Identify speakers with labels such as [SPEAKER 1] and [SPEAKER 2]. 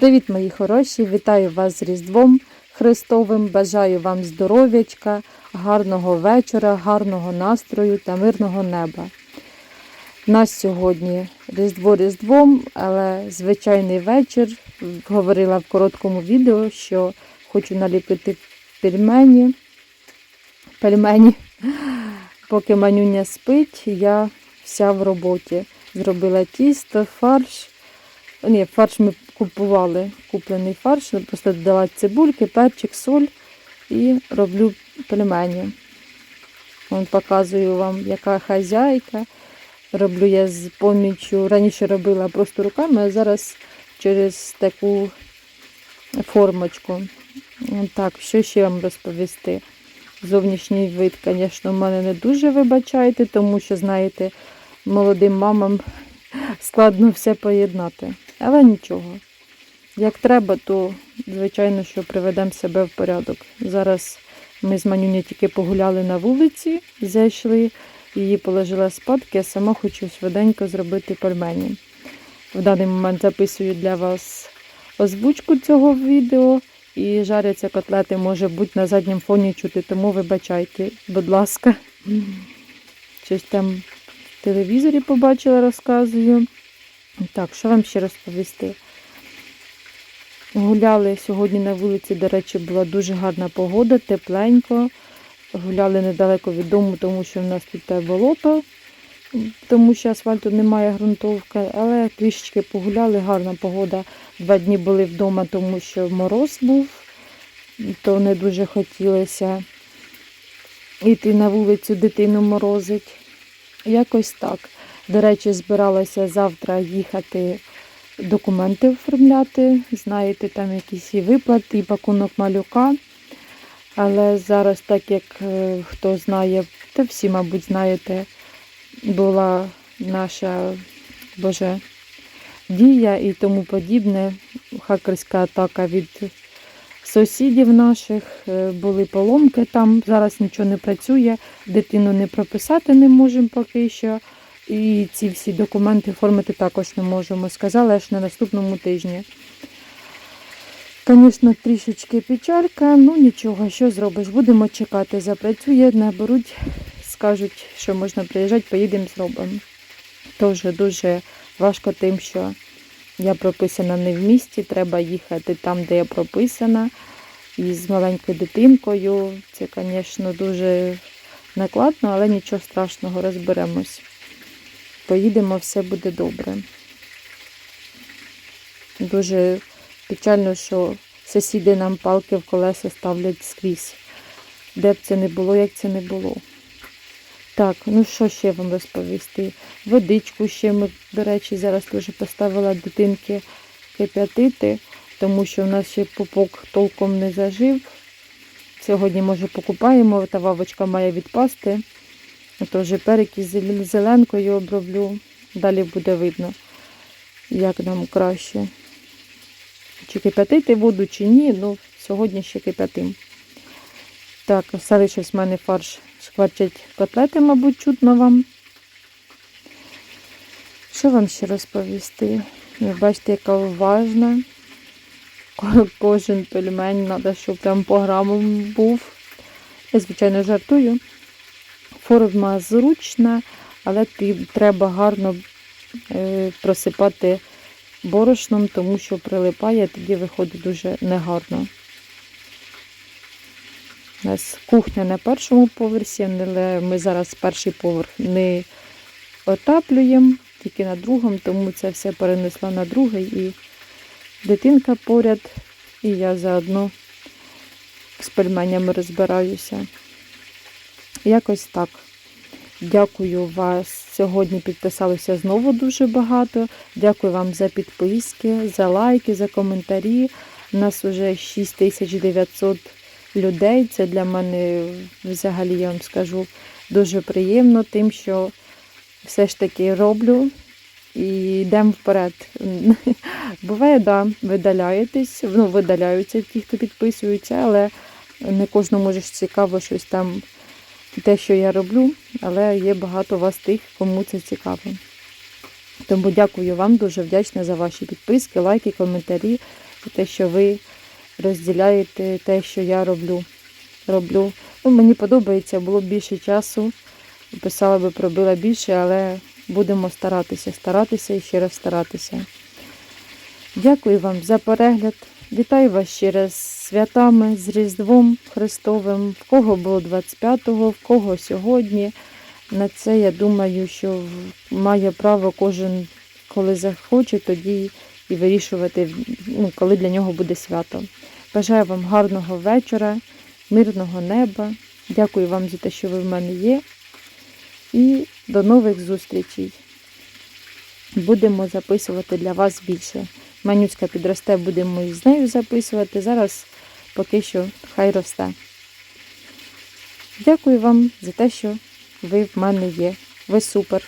[SPEAKER 1] Привіт, мої хороші! Вітаю вас з Різдвом Христовим. Бажаю вам здоров'ячка, гарного вечора, гарного настрою та мирного неба. Нас сьогодні Різдво Різдвом, але звичайний вечір. Говорила в короткому відео, що хочу наліпити пельмені. Пельмені. Поки манюня спить, я вся в роботі. Зробила тісто, фарш. Ні, фарш ми купували, куплений фарш, просто додала цибульки, перчик, соль і роблю пельмені. Вон показую вам, яка хазяйка. Роблю я з поміччю. Раніше робила просто руками, а зараз через таку формочку. Так, що ще вам розповісти? Зовнішній вид, звісно, в мене не дуже вибачайте, тому що, знаєте, молодим мамам складно все поєднати. Але нічого. Як треба, то, звичайно, що приведемо себе в порядок. Зараз ми з Манюня тільки погуляли на вулиці, зайшли, її положила спадки, а сама хочу швиденько зробити пельмені. В даний момент записую для вас озвучку цього відео. І жаряться котлети, може бути на задньому фоні чути, тому вибачайте, будь ласка. Щось там в телевізорі побачила, розказую. Так, що вам ще розповісти? Гуляли сьогодні на вулиці, до речі, була дуже гарна погода, тепленько. Гуляли недалеко від дому, тому що в нас тут те болото, тому що асфальту немає ґрунтовки, але трішечки погуляли, гарна погода. Два дні були вдома, тому що мороз був, то не дуже хотілося йти на вулицю, дитину морозить. Якось так. До речі, збиралася завтра їхати документи оформляти. Знаєте, там якісь і виплати, і пакунок малюка. Але зараз, так як е, хто знає, та всі, мабуть, знаєте, була наша Боже, дія і тому подібне, хакерська атака від сусідів наших, е, були поломки там, зараз нічого не працює, дитину не прописати не можемо поки що. І ці всі документи оформити також не можемо. Сказали аж на наступному тижні. Звісно, трішечки печалька, ну нічого, що зробиш, будемо чекати, запрацює, наберуть, скажуть, що можна приїжджати, поїдемо, зробимо. Теж дуже важко тим, що я прописана не в місті, треба їхати там, де я прописана. І з маленькою дитинкою. Це, звісно, дуже накладно, але нічого страшного, розберемось. Поїдемо, все буде добре. Дуже печально, що сусіди нам палки в колеса ставлять скрізь. Де б це не було, як це не було. Так, ну що ще вам розповісти? Водичку ще ми, до речі, зараз теж поставила дитинки кип'ятити, тому що в нас ще пупок толком не зажив. Сьогодні, може, покупаємо, та вавочка має відпасти. Тож перики з зеленкою оброблю. Далі буде видно, як нам краще. Чи кип'ятити воду, чи ні, ну сьогодні ще кип'ятим. Так, залишився в мене фарш. Шкварчать котлети, мабуть, чутно вам. Що вам ще розповісти? Ви бачите, яка уважна. Кожен пельмень треба, щоб там по грамам був. Я, звичайно, жартую. Форма зручна, але треба гарно е, просипати борошном, тому що прилипає, тоді виходить дуже негарно. У нас кухня на першому поверсі, але ми зараз перший поверх не отаплюємо, тільки на другому, тому це все перенесла на другий і дитинка поряд, і я заодно з пельменями розбираюся. Якось так. Дякую вас. Сьогодні підписалося знову дуже багато. Дякую вам за підписки, за лайки, за коментарі. У нас вже 6900 людей. Це для мене взагалі, я вам скажу, дуже приємно, тим, що все ж таки роблю і йдемо вперед. Буває, да, видаляєтесь, ну, видаляються ті, хто підписується, але не кожному ж цікаво щось там те, що я роблю, але є багато вас тих, кому це цікаво. Тому дякую вам, дуже вдячна за ваші підписки, лайки, коментарі. за те, що ви розділяєте те, що я роблю. роблю. Ну, мені подобається, було б більше часу. Писала би, пробила більше, але будемо старатися, старатися і ще раз старатися. Дякую вам за перегляд. Вітаю вас ще раз з святами, з Різдвом Христовим. В кого було 25-го, в кого сьогодні. На це я думаю, що має право кожен, коли захоче, тоді і вирішувати, ну, коли для нього буде свято. Бажаю вам гарного вечора, мирного неба. Дякую вам за те, що ви в мене є. І до нових зустрічей. Будемо записувати для вас більше. Манюцька підросте, будемо і з нею записувати. Зараз поки що хай росте. Дякую вам за те, що ви в мене є. Ви супер.